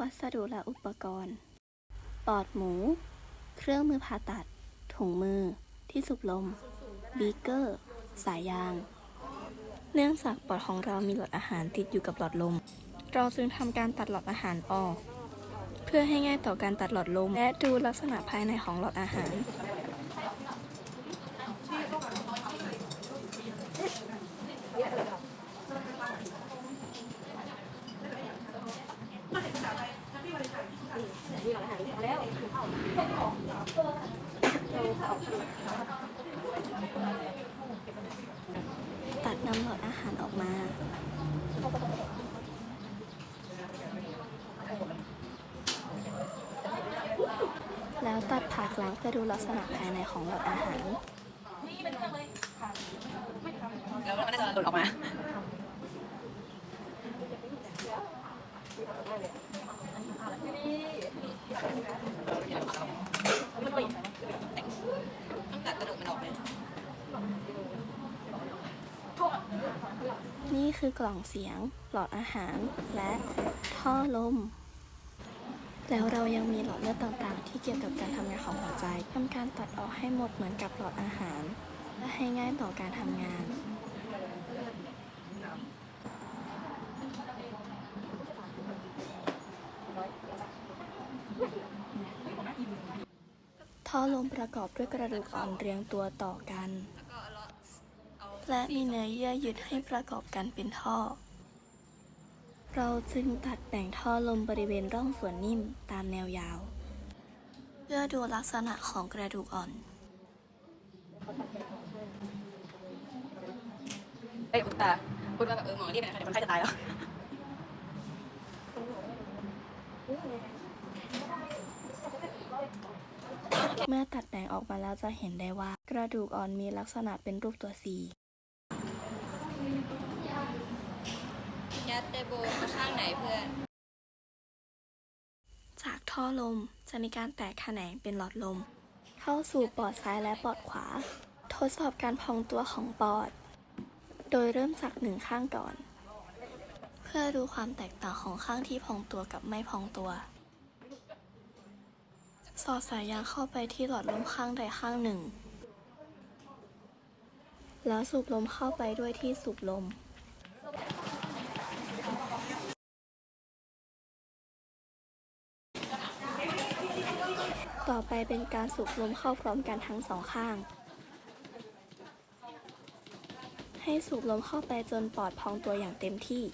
วัสดุและอุปกรณ์ ปอดหมู เครื่องมือผ่าตัด ถุงมือ ที่สูบลม บีเกอร์ สายยาง เนื่องจากปอดของเรามีหลอดอาหารติดอยู่กับหลอดลม เราจึงทำการตัดหลอดอาหารออก เพื่อให้ง่ายต่อการตัดหลอดลม และดูลักษณะภายในของหลอดอาหาร ตัดนำหลอดอาหารออกมา แล้วตัดผ่ากลางเพื่อดูลักษณะภายในของหลอดอาหาร แล้วมันก็น่าจะหลุดออกมา ต้องตัดกระดูกมันออกไหม นี่ คือกล่องเสียง หลอดอาหาร และท่อลม แล้วเรายังมีหลอดเลือดต่างๆ ที่เกี่ยวกับการทำงานของหัวใจทำการตัดออกให้หมดเหมือนกับหลอดอาหารเพื่อให้ง่ายต่อการทำงานท่อลมประกอบด้วยกระดูกอ่อนเรียงตัวต่อกัน แล้วก็เอาเอาและมีเนื้อเยื่อยึดให้ประกอบกันเป็นท่อ เราจึงตัดแต่งท่อลมบริเวณร่องส่วนนิ่มตามแนวยาว เพื่อดูลักษณะของกระดูกอ่อนเอ้ยคุณตาพูดว่าแบบเออหมอที่เป็นอะไรเดี๋ยวคนไข้จะตายแล้วเมื่อตัดแต่งออกมาแล้วจะเห็นได้ว่ากระดูกอ่อนมีลักษณะเป็นรูปตัว C ยัดไดโบมาข้างไหนเพื่อน จากท่อลมจะมีการแตกแขนงเป็นหลอดลม เข้าสู่ปอดซ้ายและปอดขวา ทดสอบการพองตัวของปอด โดยเริ่มจากหนึ่งข้างก่อน เพื่อดูความแตกต่างของข้างที่พองตัวกับไม่พองตัวสอดสายยางเข้าไปที่หลอดลมข้างใดข้างหนึ่ง แล้วสูบลมเข้าไปด้วยที่สูบลม ต่อไปเป็นการสูบลมเข้าพร้อมกันทั้งสองข้าง ให้สูบลมเข้าไปจนปอดพองตัวอย่างเต็มที่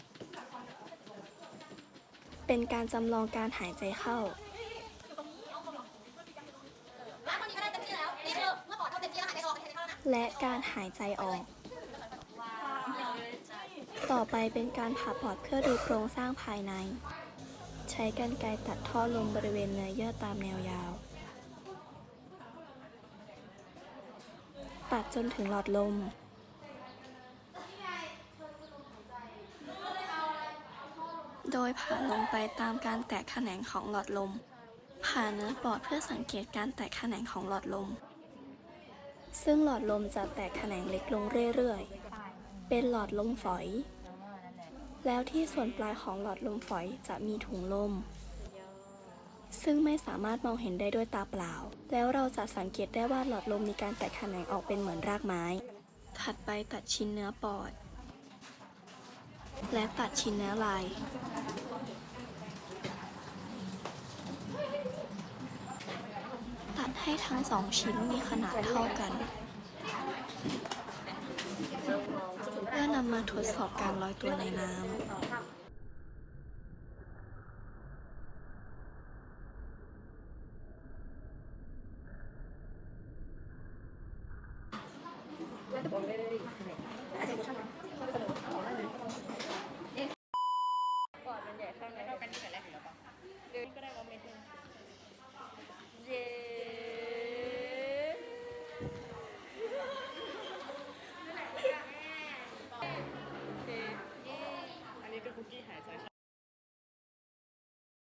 เป็นการจำลองการหายใจเข้า และการหายใจออก ต่อไปเป็นการผ่าปอดเพื่อดูโครงสร้างภายใน ใช้กรรไกรตัดท่อลมบริเวณเนื้อเยื่อตามแนวยาว ตัดจนถึงหลอดลมโดยผ่าลงไปตามการแตกแขนงของหลอดลม ผ่าเนื้อปอดเพื่อสังเกตการแตกแขนงของหลอดลม ซึ่งหลอดลมจะแตกแขนงเล็กลงเรื่อยๆ เป็นหลอดลมฝอย แล้วที่ส่วนปลายของหลอดลมฝอยจะมีถุงลม ซึ่งไม่สามารถมองเห็นได้ด้วยตาเปล่า แล้วเราจะสังเกตได้ว่าหลอดลมมีการแตกแขนงออกเป็นเหมือนรากไม้ ถัดไปตัดชิ้นเนื้อปอด และตัดชิ้นเนื้อลาย ตัด ให้ทั้งสองชิ้นมีขนาดเท่ากัน เพื่อนำมาทดสอบการลอยตัวในน้ำอาจจะ